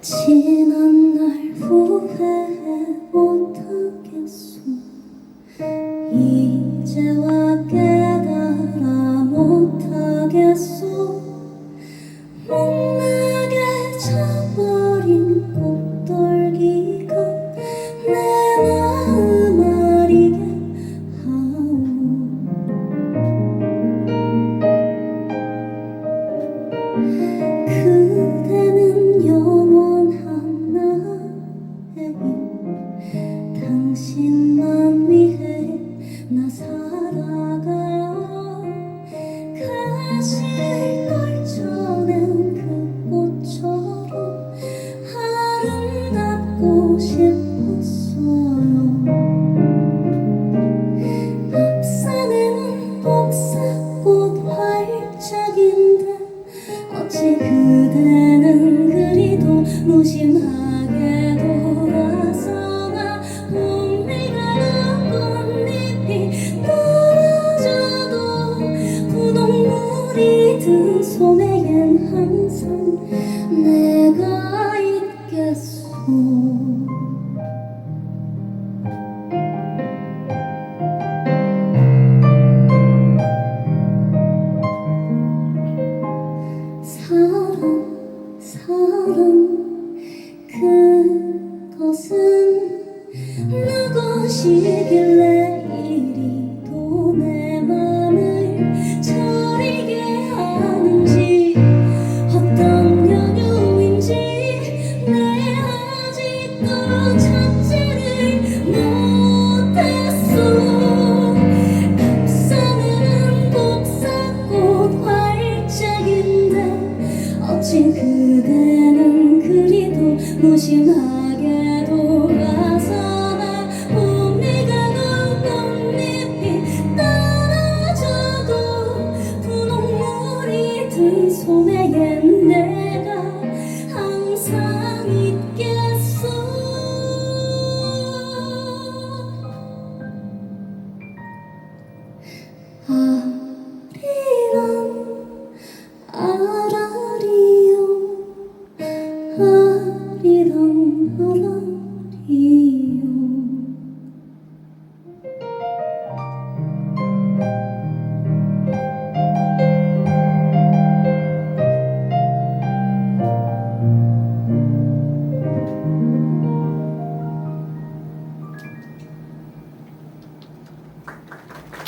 지난 날 후회해 못하겠어 이제 내 무심하게 돌아서 나 봄비가 꽃잎이 떨어져도 분홍물이 든 소매엔 항상 내가 있겠소. 사랑 사랑 그것은 누구시길래 이리도 내 맘을 저리게 하는지 어떤 연유인지 내 아직도 찾 무심하게 돌아서 나 봄이 가고 꽃잎이 떨어져도 분홍물이 든 소매엔 내가 항상 있겠어 아리랑 아라리요. 아 리랑 아라리